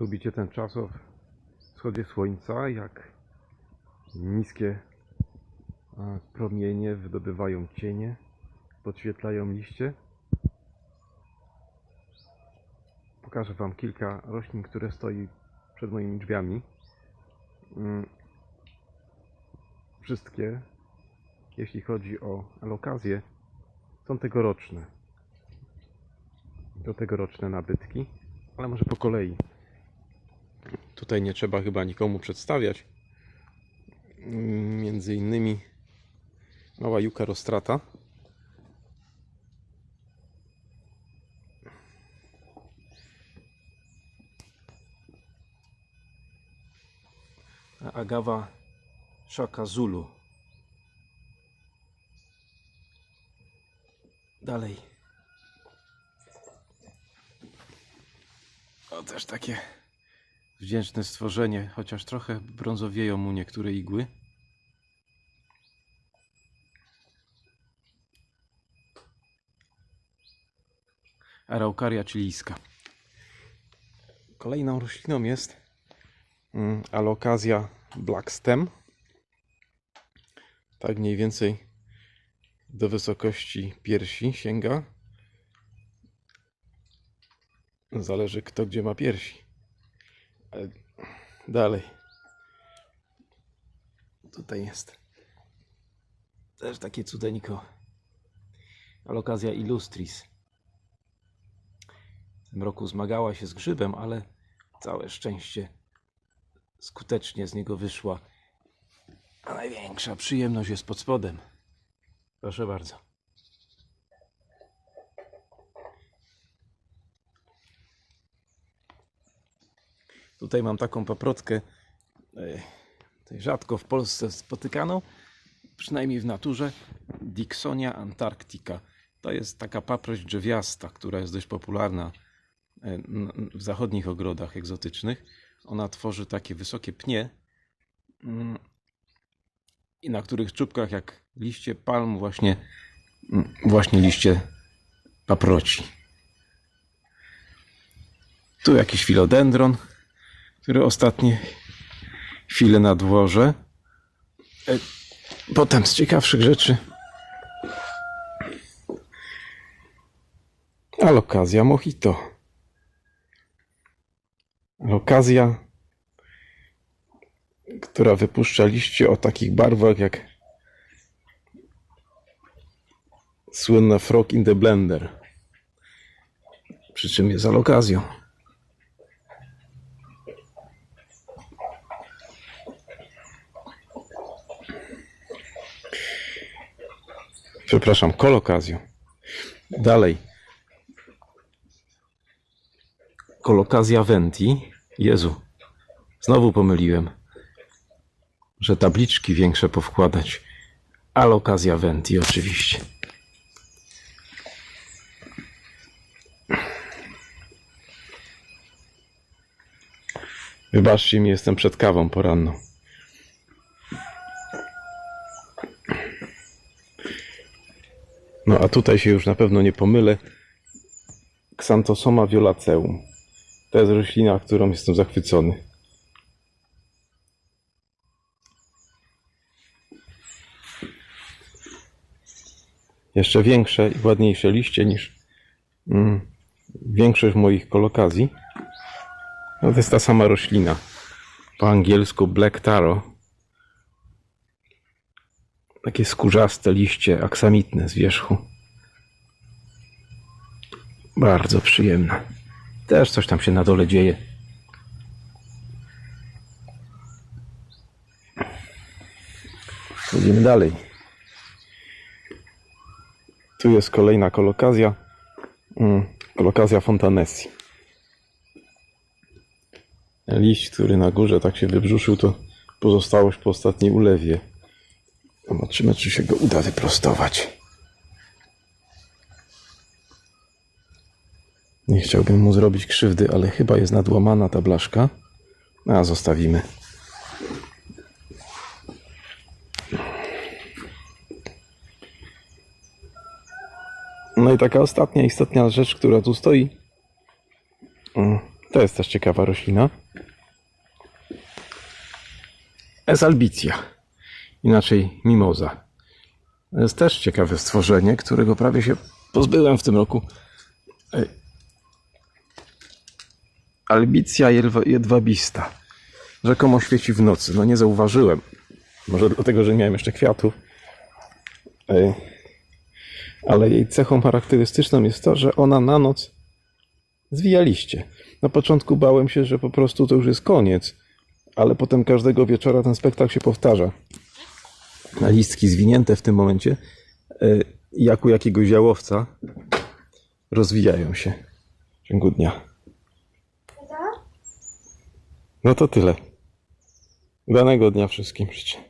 Lubicie ten czas o wschodzie słońca, jak niskie promienie wydobywają cienie, podświetlają liście? Pokażę Wam kilka roślin, które stoi przed moimi drzwiami. Mm. Wszystkie, jeśli chodzi o alokazję, są tegoroczne. To tegoroczne nabytki, ale może po kolei. Tutaj nie trzeba chyba nikomu przedstawiać. Mm, Między innymi mała juka rostrata. A Agawa Shaka Zulu. Dalej. O, też takie wdzięczne stworzenie, chociaż trochę brązowieją mu niektóre igły. Araucaria chilijska. Kolejną rośliną jest mm, Alocasia black stem. Tak mniej więcej do wysokości piersi sięga. Zależy kto gdzie ma piersi. Ale Dalej. Tutaj jest też takie cudeńko. Alocasia illustris. W tym roku zmagała się z grzybem, ale całe szczęście skutecznie z niego wyszła. A największa przyjemność jest pod spodem. Proszę bardzo. Tutaj mam taką paprotkę, e, rzadko w Polsce spotykaną, przynajmniej w naturze, Dixonia antarctica. To jest taka paprość drzewiasta, która jest dość popularna e, w zachodnich ogrodach egzotycznych. Ona tworzy takie wysokie pnie, mm, i na których czubkach, jak liście palm, właśnie, mm, właśnie liście paproci. Tu jakiś filodendron, który ostatnie chwile na dworze. E, Potem z ciekawszych rzeczy. Alokazja mojito. Alokazja, która wypuszcza liście o takich barwach jak słynna Frog in the Blender. Przy czym jest alokazją. Przepraszam, kolokazją. Dalej. Kolokazja Venti. Jezu, znowu pomyliłem, że tabliczki większe powkładać. Alokazja Venti oczywiście. Wybaczcie mi, jestem przed kawą poranną. No a tutaj się już na pewno nie pomylę. Xanthosoma violaceum. To jest roślina, którą jestem zachwycony. Jeszcze większe i ładniejsze liście niż mm, większość moich kolokazji. No to jest ta sama roślina. Po angielsku Black Taro. Takie skórzaste liście, aksamitne z wierzchu. Bardzo przyjemne. Też coś tam się na dole dzieje. Idziemy dalej. Tu jest kolejna kolokazja. Mm, kolokazja Fontanesi. Liść, który na górze tak się wybrzuszył, to pozostałość po ostatniej ulewie. Zobaczymy, czy się go uda wyprostować. Nie chciałbym mu zrobić krzywdy, ale chyba jest nadłamana ta blaszka. A zostawimy. No i taka ostatnia istotna rzecz, która tu stoi, mm, To jest też ciekawa roślina. Esalbicja, inaczej mimoza. To jest też ciekawe stworzenie, którego prawie się pozbyłem w tym roku. Albicja jedwa- jedwabista. Rzekomo świeci w nocy. No nie zauważyłem. Może dlatego, że nie miałem jeszcze kwiatów. Ale jej cechą charakterystyczną jest to, że ona na noc zwija liście. Na początku bałem się, że po prostu to już jest koniec, ale potem każdego wieczora ten spektakl się powtarza. A listki zwinięte w tym momencie, y, jak u jakiegoś jałowca, rozwijają się w ciągu dnia. No to tyle. Danego dnia wszystkim życzę.